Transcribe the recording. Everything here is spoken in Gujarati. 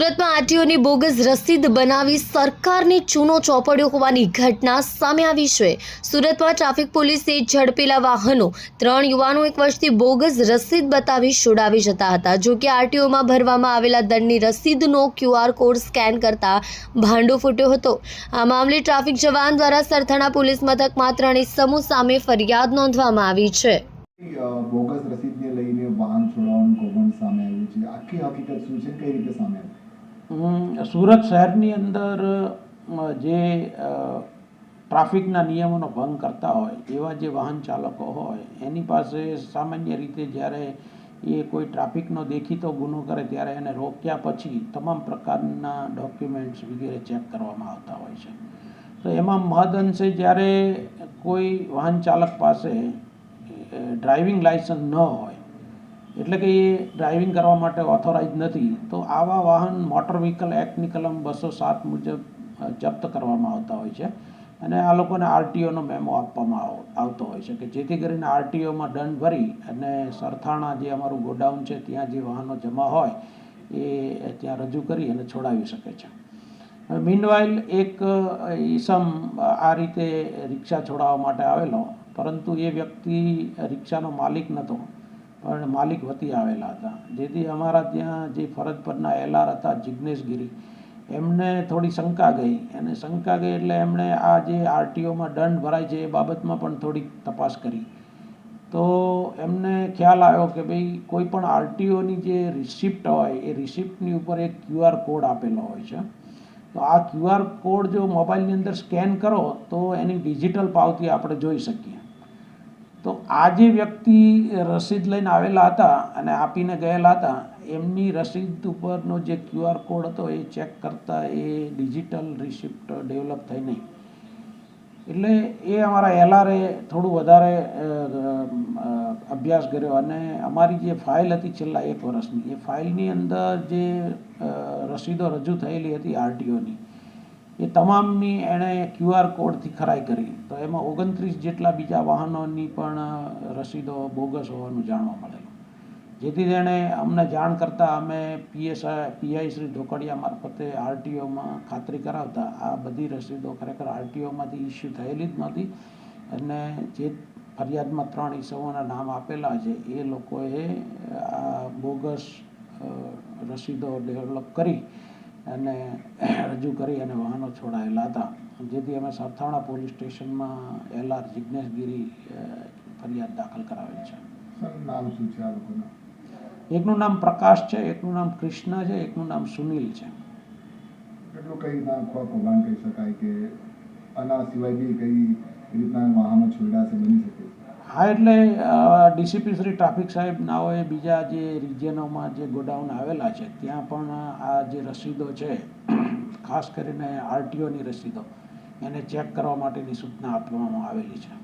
સુરતમાં આરટીઓની બોગસ રસીદ બનાવી સરકારને ચૂનો ચોપડ્યો હોવાની ઘટના સામે આવી છે. સુરતમાં ટ્રાફિક પોલીસે ઝડપેલા વાહનો, ત્રણ યુવાનો એક વર્ષથી બોગસ રસીદ બતાવી છોડાવી જતા હતા. જો કે આરટીઓમાં ભરવામાં આવેલા દંડની રસીદનો ક્યુઆર કોડ સ્કેન કરતા ભાંડો ફૂટ્યો હતો. આ મામલે ટ્રાફિક જવાન દ્વારા સરથાણા પોલીસ મથકમાં ત્રણેય સમૂહ સામે ફરિયાદ નોંધવામાં આવી છે. બોગસ રસીદને લઈને વાહન છોડાવવાનું કૌભાંડ સામે આવ્યું છે. આખી હકીકત શું છે? કઈ રીતે સામે આવી? સુરત શહેરની અંદર જે ટ્રાફિકના નિયમોનો ભંગ કરતા હોય, એવા જે વાહન ચાલકો હોય, એની પાસે સામાન્ય રીતે જ્યારે એ કોઈ ટ્રાફિકનો દેખીતો ગુનો કરે ત્યારે એને રોક્યા પછી તમામ પ્રકારના ડોક્યુમેન્ટ્સ વગેરે ચેક કરવામાં આવતા હોય છે. તો એમાં મહદ અંશે જ્યારે કોઈ વાહન ચાલક પાસે ડ્રાઇવિંગ લાઇસન્સ ન હોય, એટલે કે એ ડ્રાઇવિંગ કરવા માટે ઓથોરાઇઝ નથી, તો આવા વાહન મોટર વ્હીકલ એક્ટની કલમ બસો સાત મુજબ જપ્ત કરવામાં આવતા હોય છે. અને આ લોકોને આરટીઓનો મેમો આપવામાં આવતો હોય છે, કે જેથી કરીને આરટીઓમાં દંડ ભરી અને સરથાણા જે અમારું ગોડાઉન છે, ત્યાં જે વાહનો જમા હોય, એ ત્યાં રજૂ કરી અને છોડાવી શકે છે. મીનવાઇલ એક ઈસમ આ રીતે રિક્ષા છોડાવવા માટે આવેલો પરંતુ એ વ્યક્તિ રિક્ષાનો માલિક નહોતો પણ માલિક વતી આવેલા હતા. જેથી અમારા ત્યાં જે ફરજ પરના એલઆર હતા જિજ્ઞેશગીરી એમને થોડી શંકા ગઈ. અને શંકા ગઈ એટલે એમણે આ જે આરટીઓમાં દંડ ભરાય છે એ બાબતમાં પણ થોડીક તપાસ કરી. તો એમને ખ્યાલ આવ્યો કે ભાઈ, કોઈ પણ આરટીઓની જે રિસિપ્ટ હોય, એ રિસિપ્ટની ઉપર એક ક્યુઆર કોડ આપેલો હોય છે. તો આ ક્યુઆર કોડ જો મોબાઈલની અંદર સ્કેન કરો, તો એની ડિજિટલ પાવતી આપણે જોઈ શકીએ. તો આ જે વ્યક્તિ રસીદ લઈને આવેલા હતા અને આપીને ગયેલા હતા, એમની રસીદ ઉપરનો જે ક્યુઆર કોડ હતો એ ચેક કરતાં એ ડિજિટલ રિસિપ્ટ ડેવલપ થઈ નહીં. એટલે એ અમારા એલઆરએ થોડું વધારે અભ્યાસ કર્યો અને અમારી જે ફાઇલ હતી છેલ્લા એક વર્ષની, એ ફાઇલની અંદર જે રસીદો રજૂ થયેલી હતી આરટીઓની એ તમામની એણે ક્યુઆર કોડથી ખરાઈ કરી. તો એમાં ઓગણત્રીસ જેટલા બીજા વાહનોની પણ રસીદો બોગસ હોવાનું જાણવા મળેલું. જેથી તેણે અમને જાણ કરતાં અમે પીએસઆઈ, પીઆઈ શ્રી ઢોકડિયા મારફતે આરટીઓમાં ખાતરી કરાવતા. આ બધી રસીદો ખરેખર આરટીઓમાંથી ઇસ્યુ થયેલી જ નહોતી. અને જે ફરિયાદમાં ત્રણ ઈસવોના નામ આપેલા છે, એ લોકોએ આ બોગસ રસીદો ડેવલપ કરી અને રજૂ કરી અને વાહનો છોડાયેલા હતા. જેથી અમે સરથાણા પોલીસ સ્ટેશનમાં એલઆર જિજ્ઞેશગીરી ફરિયાદ દાખલ કરાવેલ છે. નામ શું છે આ લોકોના? એકનું નામ પ્રકાશ છે એકનું નામ કૃષ્ણ છે એકનું નામ સુનિલ છે. એટલું કઈ આખું કહી શકાય કે આના સિવાય બી કઈ રીતના વાહનો છોડ્યા છે બની શકે? હા, એટલે ડીસીપી શ્રી ટ્રાફિક સાહેબ નાઓએ બીજા જે રિજિયનોમાં જે ગોડાઉન આવેલા છે, ત્યાં પણ આ જે રસીદો છે, ખાસ કરીને આરટીઓની રસીદો, એને ચેક કરવા માટેની સૂચના આપવામાં આવેલી છે.